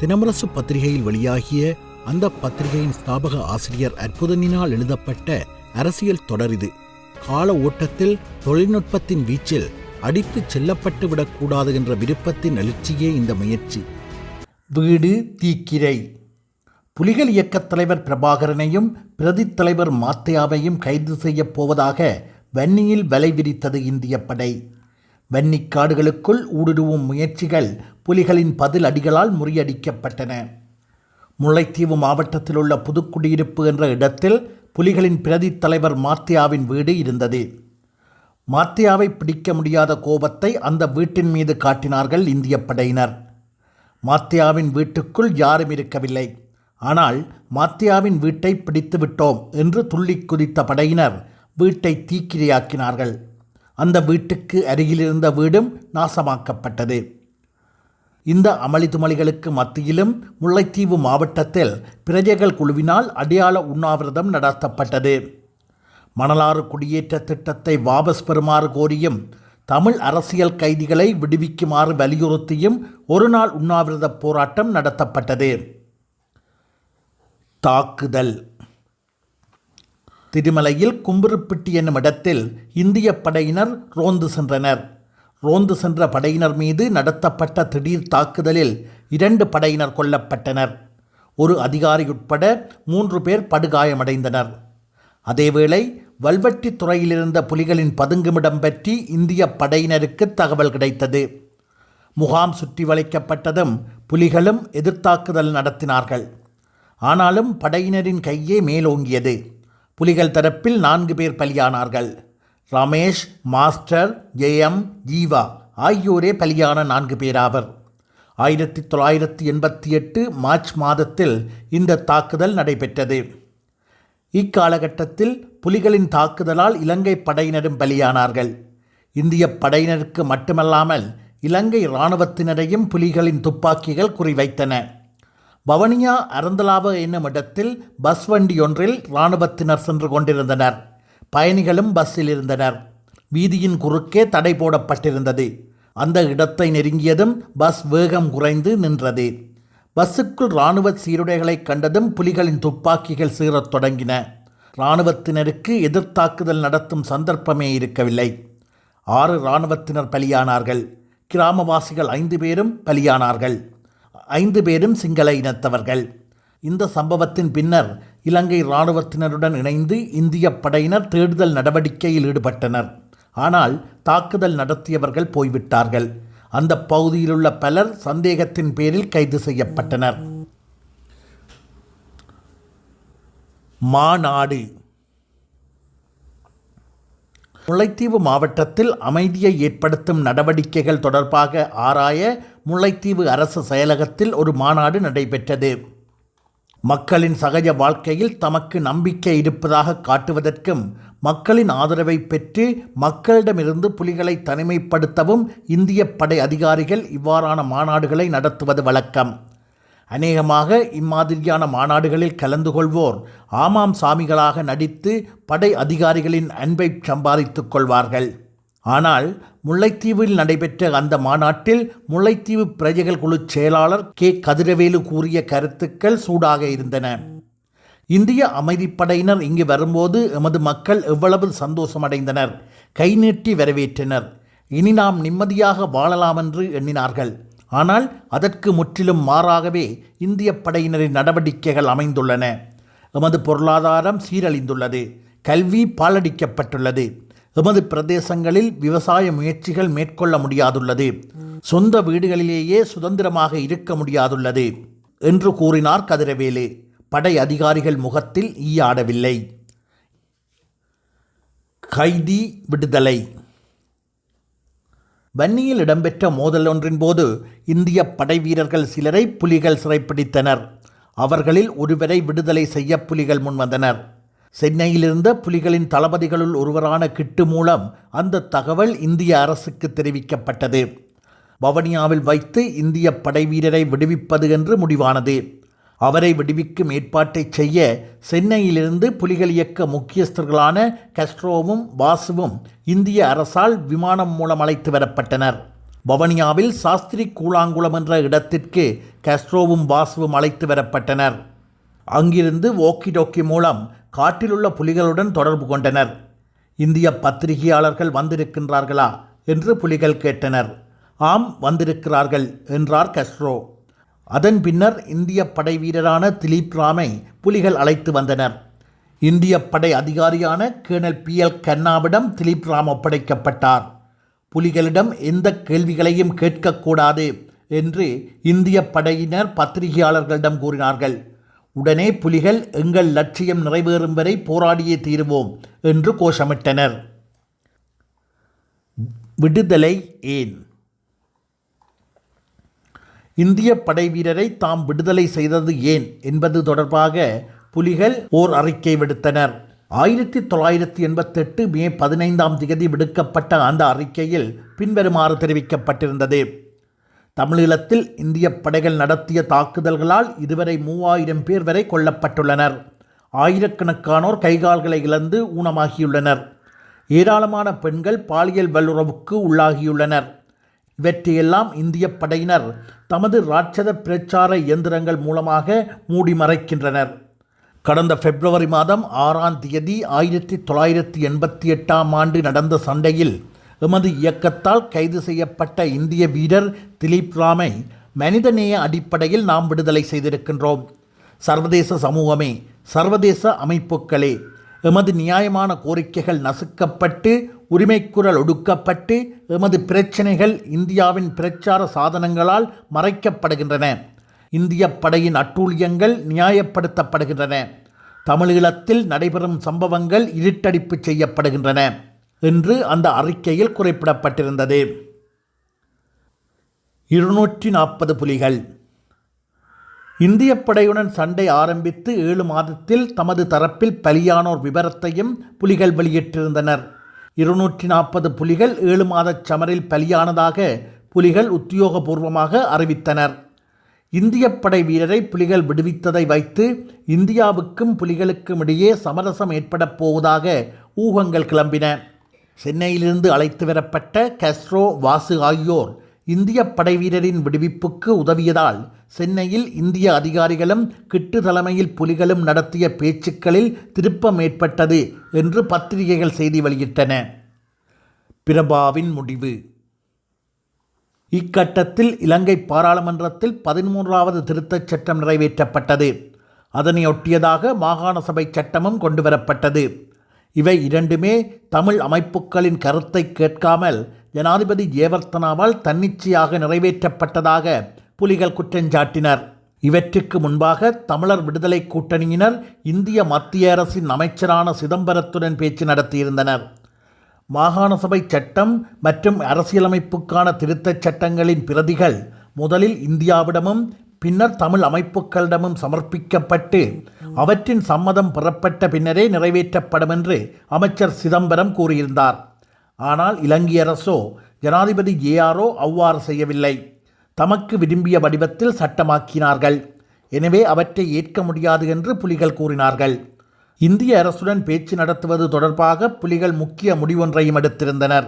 தினமரசு பத்திரிகையில் வெளியாகிய அந்த பத்திரிகையின் ஸ்தாபக ஆசிரியர் அற்புதனினால் எழுதப்பட்ட அரசியல் தொடர் இது. கால ஓட்டத்தில் தொழில்நுட்பத்தின் வீச்சில் அடித்துச் செல்லப்பட்டு விடக்கூடாது என்ற விருப்பத்தின் எழுச்சியே இந்த முயற்சி. வீடு தீக்கிரை. புலிகள் இயக்கத் தலைவர் பிரபாகரனையும் பிரதித் தலைவர் மாத்தையாவையும் கைது செய்யப் போவதாக வன்னியில் வலை விரித்தது இந்திய படை. வன்னிக் காடுகளுக்குள் ஊடுருவும் முயற்சிகள் புலிகளின் பதில் அடிகளால் முறியடிக்கப்பட்டன. முல்லைத்தீவு மாவட்டத்தில் உள்ள புதுக்குடியிருப்பு என்ற இடத்தில் புலிகளின் பிரதித் தலைவர் மாத்தியாவின் வீடு இருந்தது. மாத்தியாவை பிடிக்க முடியாத கோபத்தை அந்த வீட்டின் மீது காட்டினார்கள் இந்திய படையினர். மாத்தியாவின் வீட்டுக்குள் யாரும் இருக்கவில்லை. ஆனால் மாத்தியாவின் வீட்டை பிடித்து விட்டோம் என்று துள்ளி குதித்த படையினர் வீட்டை தீக்கிரையாக்கினார்கள். அந்த வீட்டுக்கு அருகிலிருந்த வீடும் நாசமாக்கப்பட்டது. இந்த அமளிதுமளிகளுக்கு மத்தியிலும் முல்லைத்தீவு மாவட்டத்தில் பிரஜைகள் குழுவினால் அடையாள உண்ணாவிரதம் நடத்தப்பட்டது. மணலாறு குடியேற்ற திட்டத்தை வாபஸ் பெறுமாறு கோரியும் தமிழ் அரசியல் கைதிகளை விடுவிக்குமாறு வலியுறுத்தியும் ஒரு நாள் உண்ணாவிரத போராட்டம் நடத்தப்பட்டது. தாக்குதல். திருமலையில் கும்புருப்பிட்டி என்னும் இடத்தில் இந்திய படையினர் ரோந்து சென்றனர். ரோந்து சென்ற படையினர் மீது நடத்தப்பட்ட திடீர் தாக்குதலில் இரண்டு படையினர் கொல்லப்பட்டனர். ஒரு அதிகாரி உட்பட மூன்று பேர் படுகாயமடைந்தனர். அதேவேளை வல்வெட்டி துறையிலிருந்த புலிகளின் பதுங்குமிடம் பற்றி இந்திய படையினருக்கு தகவல் கிடைத்தது. முகாம் சுற்றி வளைக்கப்பட்டதும் புலிகளும் எதிர்த்தாக்குதல் நடத்தினார்கள். ஆனாலும் படையினரின் கையே மேலோங்கியது. புலிகள் தரப்பில் நான்கு பேர் பலியானார்கள். ரமேஷ் மாஸ்டர் ஜெயம் ஜீவா ஆகியோரே பலியான நான்கு பேராவர் ஆயிரத்தி தொள்ளாயிரத்தி எண்பத்தி எட்டு மார்ச் மாதத்தில் இந்த தாக்குதல் நடைபெற்றது. இக்காலகட்டத்தில் புலிகளின் தாக்குதலால் இலங்கை படையினரும் பலியானார்கள். இந்திய படையினருக்கு மட்டுமல்லாமல் இலங்கை இராணுவத்தினரையும் புலிகளின் துப்பாக்கிகள் குறிவைத்தன. பவனியா அறந்தலாவ என்னும் இடத்தில் பஸ் வண்டி ஒன்றில் இராணுவத்தினர் சென்று கொண்டிருந்தனர். பயணிகளும் பஸ்ஸில் இருந்தனர். வீதியின் குறுக்கே தடை போடப்பட்டிருந்தது. அந்த இடத்தை நெருங்கியதும் பஸ் வேகம் குறைந்து நின்றது. பஸ்ஸுக்குள் இராணுவ சீருடைகளை கண்டதும் புலிகளின் துப்பாக்கிகள் சீறத் தொடங்கின. இராணுவத்தினருக்கு எதிர்த்தாக்குதல் நடத்தும் சந்தர்ப்பமே இருக்கவில்லை. ஆறு இராணுவத்தினர் பலியானார்கள். கிராமவாசிகள் ஐந்து பேரும் பலியானார்கள். ஐந்து பேரும் சிங்கள இனத்தவர்கள். இந்த சம்பவத்தின் பின்னர் இலங்கை இராணுவத்தினருடன் இணைந்து இந்திய படையினர் தேடுதல் நடவடிக்கையில் ஈடுபட்டனர். ஆனால் தாக்குதல் நடத்தியவர்கள் போய்விட்டார்கள். அந்த பகுதியிலுள்ள பலர் சந்தேகத்தின் பேரில் கைது செய்யப்பட்டனர். மாநாடு. முல்லைத்தீவு மாவட்டத்தில் அமைதியை ஏற்படுத்தும் நடவடிக்கைகள் தொடர்பாக ஆராய முல்லைத்தீவு அரசு செயலகத்தில் ஒரு மாநாடு நடைபெற்றது. மக்களின் சகஜ வாழ்க்கையில் தமக்கு நம்பிக்கை இருப்பதாக காட்டுவதற்கும் மக்களின் ஆதரவை பெற்று மக்களிடமிருந்து புலிகளை தனிமைப்படுத்தவும் இந்திய படை அதிகாரிகள் இவ்வாறான மாநாடுகளை நடத்துவது வழக்கம். அநேகமாக இம்மாதிரியான மாநாடுகளில் கலந்து கொள்வோர் ஆமாம் சாமிகளாக நடித்து படை அதிகாரிகளின் அன்பை சம்பாதித்துக் கொள்வார்கள். ஆனால் முல்லைத்தீவில் நடைபெற்ற அந்த மாநாட்டில் முல்லைத்தீவு பிரஜைகள் குழு செயலாளர் கே. கதிரவேலு கூறிய கருத்துக்கள் சூடாக இருந்தன. இந்திய அமைதிப்படையினர் இங்கு வரும்போது எமது மக்கள் எவ்வளவு சந்தோஷமடைந்தனர். கை நீட்டி வரவேற்றனர். இனி நாம் நிம்மதியாக வாழலாம் என்று எண்ணினார்கள். ஆனால் அதற்கு முற்றிலும் மாறாகவே இந்திய படையினரின் நடவடிக்கைகள் அமைந்துள்ளன. எமது பொருளாதாரம் சீரழிந்துள்ளது. கல்வி பாலடிக்கப்பட்டுள்ளது எமது பிரதேசங்களில் விவசாய முயற்சிகள் மேற்கொள்ள முடியாதுள்ளது. சொந்த வீடுகளிலேயே சுதந்திரமாக இருக்க முடியாதுள்ளது என்று கூறினார் கதிரவேலு. படை அதிகாரிகள் முகத்தில் ஈயாடவில்லை. கைதி விடுதலை வன்னியில் இடம்பெற்ற மோதல் ஒன்றின் போது இந்திய படைவீரர்கள் சிலரை புலிகள் சிறைப்பிடித்தனர். அவர்களில் ஒருவரை விடுதலை செய்ய புலிகள் முன்வந்தனர். சென்னையிலிருந்த புலிகளின் தளபதிகளுள் ஒருவரான கிட்டு மூலம் அந்த தகவல் இந்திய அரசுக்கு தெரிவிக்கப்பட்டது. வவனியாவில் வைத்து இந்திய படைவீரரை விடுவிப்பது என்று முடிவானது. அவரை விடுவிக்கும் ஏற்பாட்டை செய்ய சென்னையிலிருந்து புலிகள் இயக்க முக்கியஸ்தர்களான கஸ்ட்ரோவும் வாசுவும் இந்திய அரசால் விமானம் மூலம் அழைத்து வரப்பட்டனர். வவனியாவில் சாஸ்திரி கூழாங்குளம் என்ற இடத்திற்கு கஸ்ட்ரோவும் வாசுவும் அழைத்து வரப்பட்டனர். அங்கிருந்து ஓக்கி டோக்கி மூலம் காட்டிலுள்ள புலிகளுடன் தொடர்பு கொண்டனர். இந்திய பத்திரிகையாளர்கள் வந்திருக்கின்றார்களா? என்று புலிகள் கேட்டனர். ஆம் வந்திருக்கிறார்கள் என்றார் கஸ்ட்ரோ. அதன் பின்னர் இந்திய படை வீரரான திலீப் ராமை புலிகள் அழைத்து வந்தனர். இந்திய படை அதிகாரியான கேர்னல் பி. எல். கண்ணாவிடம் திலீப் ராம் ஒப்படைக்கப்பட்டார். புலிகளிடம் எந்த கேள்விகளையும் கேட்கக்கூடாது என்று இந்திய படையினர் பத்திரிகையாளர்களிடம் கூறினார்கள். உடனே புலிகள் எங்கள் லட்சியம் நிறைவேறும் வரை போராடியே தீருவோம் என்று கோஷமிட்டனர். விடுதலை ஏன்? இந்திய படை வீரரை தாம் விடுதலை செய்தது ஏன் என்பது தொடர்பாக புலிகள் ஓர் அறிக்கை விடுத்தனர். ஆயிரத்தி தொள்ளாயிரத்தி எண்பத்தெட்டு மே பதினைந்தாம் தேதி விடுக்கப்பட்ட அந்த அறிக்கையில் பின்வருமாறு தெரிவிக்கப்பட்டிருந்தது. தமிழீழத்தில் இந்திய படைகள் நடத்திய தாக்குதல்களால் இதுவரை மூவாயிரம் பேர் வரை கொல்லப்பட்டுள்ளனர். ஆயிரக்கணக்கானோர் கைகால்களை இழந்து ஊனமாகியுள்ளனர். ஏராளமான பெண்கள் பாலியல் வல்லுறவுக்கு உள்ளாகியுள்ளனர். இவற்றையெல்லாம் இந்திய படையினர் தமது ராட்சத பிரச்சார இயந்திரங்கள் மூலமாக மூடி மறைக்கின்றனர். கடந்த பிப்ரவரி மாதம் ஆறாம் தேதி ஆயிரத்தி தொள்ளாயிரத்தி எண்பத்தி எட்டாம் ஆண்டு நடந்த சண்டையில் எமது இயக்கத்தால் கைது செய்யப்பட்ட இந்திய வீரர் திலீப் ராமை மனிதநேய அடிப்படையில் நாம் விடுதலை செய்திருக்கின்றோம். சர்வதேச சமூகமே சர்வதேச அமைப்புகளே எமது நியாயமான கோரிக்கைகள் நசுக்கப்பட்டு உரிமைக்குரல் ஒடுக்கப்பட்டு எமது பிரச்சினைகள் இந்தியாவின் பிரச்சார சாதனங்களால் மறைக்கப்படுகின்றன. இந்திய படையின் அட்டூழியங்கள் நியாயப்படுத்தப்படுகின்றன. தமிழீழத்தில் நடைபெறும் சம்பவங்கள் இருட்டடிப்பு செய்யப்படுகின்றன என்று அந்த அறிக்கையில் குறிப்பிடப்பட்டிருந்தது. இருநூற்றி நாற்பது புலிகள். இந்திய படையுடன் சண்டை ஆரம்பித்து ஏழு மாதத்தில் தமது தரப்பில் பலியானோர் விவரத்தையும் புலிகள் வெளியிட்டிருந்தனர். இருநூற்றி நாற்பது புலிகள் ஏழு மாதச் சமரில் பலியானதாக புலிகள் உத்தியோகபூர்வமாக அறிவித்தனர். இந்திய படை வீரரை புலிகள் விடுவித்ததை வைத்து இந்தியாவுக்கும் புலிகளுக்கும் இடையே சமரசம் ஏற்படப் போவதாக ஊகங்கள் கிளம்பின. சென்னையிலிருந்து அழைத்து வரப்பட்ட கஸ்ரோ வாசு ஆகியோர் இந்திய படைவீரரின் விடுவிப்புக்கு உதவியதால் சென்னையில் இந்திய அதிகாரிகளும் கிட்டு தலைமையில் புலிகளும் நடத்திய பேச்சுக்களில் திருப்பம் ஏற்பட்டது என்று பத்திரிகைகள் செய்தி வெளியிட்டன. பிரபாவின் முடிவு. இக்கட்டத்தில் இலங்கை பாராளுமன்றத்தில் பதிமூன்றாவது திருத்தச் சட்டம் நிறைவேற்றப்பட்டது. அதனை ஒட்டியதாக மாகாண சபை சட்டமும் கொண்டுவரப்பட்டது. இவை இரண்டுமே தமிழ் அமைப்புகளின் கருத்தை கேட்காமல் ஜனாதிபதி ஜேவர்த்தனாவால் தன்னிச்சையாக நிறைவேற்றப்பட்டதாக புலிகள் குற்றஞ்சாட்டினர் இவற்றுக்கு முன்பாக தமிழர் விடுதலை கூட்டணியினர் இந்திய மத்திய அரசின் அமைச்சரான சிதம்பரத்துடன் பேச்சு நடத்தியிருந்தனர். மாகாண சபை சட்டம் மற்றும் அரசியலமைப்புக்கான திருத்தச் சட்டங்களின் பிரதிகள் முதலில் இந்தியாவிடமும் பின்னர் தமிழ் அமைப்புகளிடமும் சமர்ப்பிக்கப்பட்டு அவற்றின் சம்மதம் பெறப்பட்ட பின்னரே நிறைவேற்றப்படும் என்று அமைச்சர் சிதம்பரம் கூறியிருந்தார். ஆனால் இலங்கை அரசோ ஜனாதிபதி ஜேஆரோ அவ்வாறு செய்யவில்லை. தமக்கு விரும்பிய வடிவத்தில் சட்டமாக்கினார்கள். எனவே அவற்றை ஏற்க முடியாது என்று புலிகள் கூறினார்கள். இந்திய அரசுடன் பேச்சு நடத்துவது தொடர்பாக புலிகள் முக்கிய முடிவொன்றையும் எடுத்திருந்தனர்.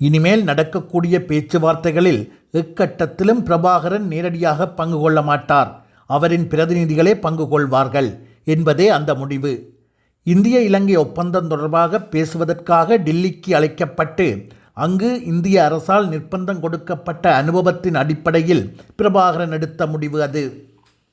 இனிமேல் நடக்கக்கூடிய பேச்சுவார்த்தைகளில் எக்கட்டத்திலும் பிரபாகரன் நேரடியாக பங்கு கொள்ள மாட்டார். அவரின் பிரதிநிதிகளே பங்கு கொள்வார்கள் என்பதே அந்த முடிவு. இந்திய இலங்கை ஒப்பந்தம் தொடர்பாக பேசுவதற்காக டில்லிக்கு அழைக்கப்பட்டு அங்கு இந்திய அரசால் நிர்பந்தம் கொடுக்கப்பட்ட அனுபவத்தின் அடிப்படையில் பிரபாகரன் எடுத்த முடிவு அது.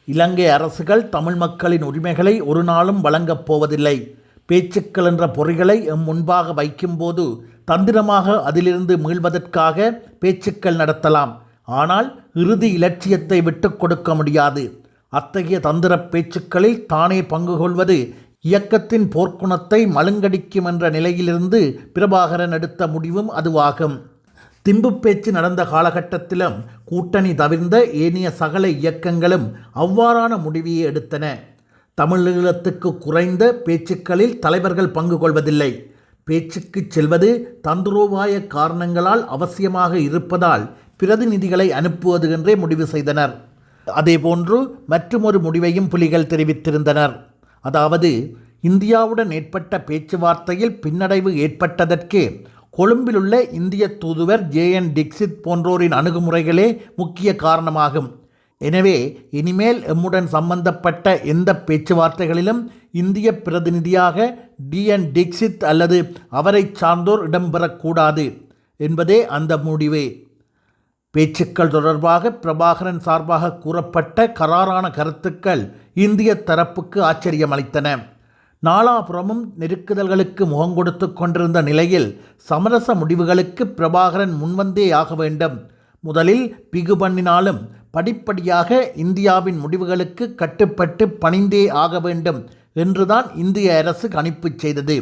இலங்கை அரசுகள் தமிழ் மக்களின் உரிமைகளை ஒரு நாளும் வழங்கப் போவதில்லை. பேச்சுக்கள் என்ற பொறிகளை எம் முன்பாக வைக்கும்போது தந்திரமாக அதிலிருந்து மீள்வதற்காக பேச்சுக்கள் நடத்தலாம். ஆனால் இறுதி இலட்சியத்தை விட்டுக் கொடுக்க முடியாது. அத்தகைய தந்திர பேச்சுக்களில் தானே பங்கு கொள்வது இயக்கத்தின் போர்க்குணத்தை மழுங்கடிக்கும் என்ற நிலையிலிருந்து பிரபாகரன் எடுத்த முடிவும் அதுவாகும். திம்பு பேச்சு நடந்த காலகட்டத்திலும் கூட்டணி தவிர்ந்த ஏனைய சகல இயக்கங்களும் அவ்வாறான முடிவையே எடுத்தன. தமிழீழத்துக்கு குறைந்த பேச்சுக்களில் தலைவர்கள் பங்கு கொள்வதில்லை. பேச்சுக்கு செல்வது தந்துரோபாய காரணங்களால் அவசியமாக இருப்பதால் பிரதிநிதிகளை அனுப்புவது என்றே முடிவு செய்தனர். அதேபோன்று மற்றுமொரு முடிவையும் புலிகள் தெரிவித்திருந்தனர். அதாவது இந்தியாவுடன் ஏற்பட்ட பேச்சுவார்த்தையில் பின்னடைவு ஏற்பட்டதற்கு கொழும்பிலுள்ள இந்திய தூதுவர் ஜே என் டிக்சித் போன்றோரின் அணுகுமுறைகளே முக்கிய காரணமாகும். எனவே இனிமேல் எம்முடன் சம்பந்தப்பட்ட எந்த பேச்சுவார்த்தைகளிலும் இந்திய பிரதிநிதியாக டி என் டிக்சித் அல்லது அவரை சார்ந்தோர் இடம்பெறக்கூடாது என்பதே அந்த முடிவே. பேச்சுக்கள் தொடர்பாக பிரபாகரன் சார்பாக கூறப்பட்ட கராரான கருத்துக்கள் இந்திய தரப்புக்கு ஆச்சரியமளித்தன. நாலாபுறமும் நெருக்குதல்களுக்கு முகம் கொடுத்து கொண்டிருந்த நிலையில் சமரச முடிவுகளுக்கு பிரபாகரன் முன்வந்தே ஆக வேண்டும். முதலில் பிகு பண்ணினாலும் படிப்படியாக இந்தியாவின் முடிவுகளுக்கு கட்டுப்பட்டு பணிந்தே ஆக வேண்டும் என்றுதான் இந்திய அரசு கணிப்பு செய்தது.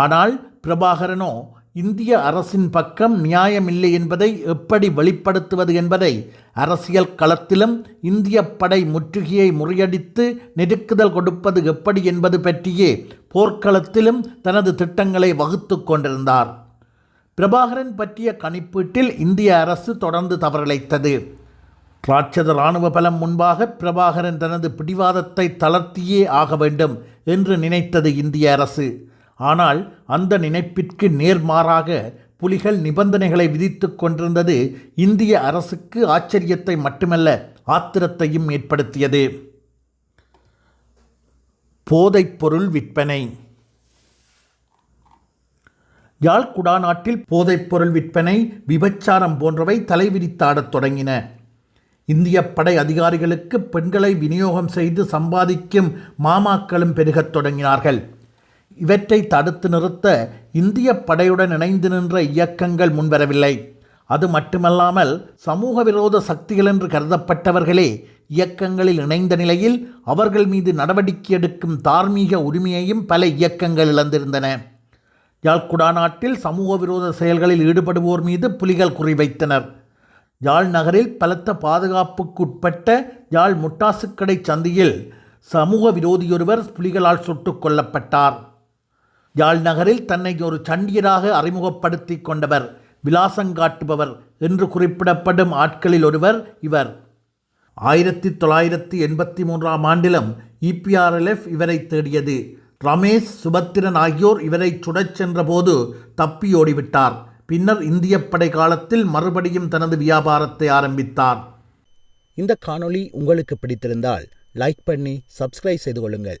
ஆனால் பிரபாகரனோ இந்திய அரசின் பக்கம் நியாயமில்லை என்பதை எப்படி வெளிப்படுத்துவது என்பதை அரசியல் களத்திலும் இந்திய படை முற்றுகையை முறியடித்து நெருக்குதல் கொடுப்பது எப்படி என்பது பற்றியே போர்க்களத்திலும் தனது திட்டங்களை வகுத்து கொண்டிருந்தார். பிரபாகரன் பற்றிய கணிப்பீட்டில் இந்திய அரசு தொடர்ந்து தவறிழைத்தது. ராட்சத இராணுவ பலம் முன்பாக பிரபாகரன் தனது பிடிவாதத்தை தளர்த்தியே ஆக வேண்டும் என்று நினைத்தது இந்திய அரசு. ஆனால் அந்த நினைப்பிற்கு நேர்மாறாக புலிகள் நிபந்தனைகளை விதித்து கொண்டிருந்தது இந்திய அரசுக்கு ஆச்சரியத்தை மட்டுமல்ல ஆத்திரத்தையும் ஏற்படுத்தியது. போதைப்பொருள் விற்பனை. யாழ் குடாநாட்டில் போதைப்பொருள் விற்பனை விபச்சாரம் போன்றவை தலைவிரித்தாடத் தொடங்கின. இந்திய படை அதிகாரிகளுக்கு பெண்களை விநியோகம் செய்து சம்பாதிக்கும் மாமாக்களும் பெருகத் தொடங்கினார்கள். இவற்றை தடுத்து நிறுத்த இந்திய படையுடன் இணைந்து நின்ற இயக்கங்கள் முன்வரவில்லை. அது மட்டுமல்லாமல் சமூக விரோத சக்திகள் என்று கருதப்பட்டவர்களே இயக்கங்களில் இணைந்த நிலையில் அவர்கள் மீது நடவடிக்கை எடுக்கும் தார்மீக உரிமையையும் பல இயக்கங்கள் இழந்திருந்தன. யாழ்குடா நாட்டில் சமூக விரோத செயல்களில் ஈடுபடுவோர் மீது புலிகள் குறிவைத்தனர் யாழ் நகரில் பலத்த பாதுகாப்புக்குட்பட்ட யாழ் முட்டாசுக்கடை சந்தியில் சமூக விரோதியொருவர் புலிகளால் சுட்டுக் கொல்லப்பட்டார். யாழ் நகரில் தன்னை ஒரு சண்டியராக அறிமுகப்படுத்தி கொண்டவர் விலாசங்காட்டுபவர் என்று குறிப்பிடப்படும் ஆட்களில் ஒருவர் இவர். ஆயிரத்தி தொள்ளாயிரத்தி எண்பத்தி மூன்றாம் ஆண்டிலும் இபிஆர்எல்எஃப் இவரை தேடியது. ரமேஷ் சுபத்திரன் ஆகியோர் இவரை சுடச் சென்றபோது தப்பி ஓடிவிட்டார். பின்னர் இந்திய படை காலத்தில் மறுபடியும் தனது வியாபாரத்தை ஆரம்பித்தார். இந்த காணொளி உங்களுக்கு பிடித்திருந்தால் லைக் பண்ணி சப்ஸ்கிரைப் செய்து கொள்ளுங்கள்.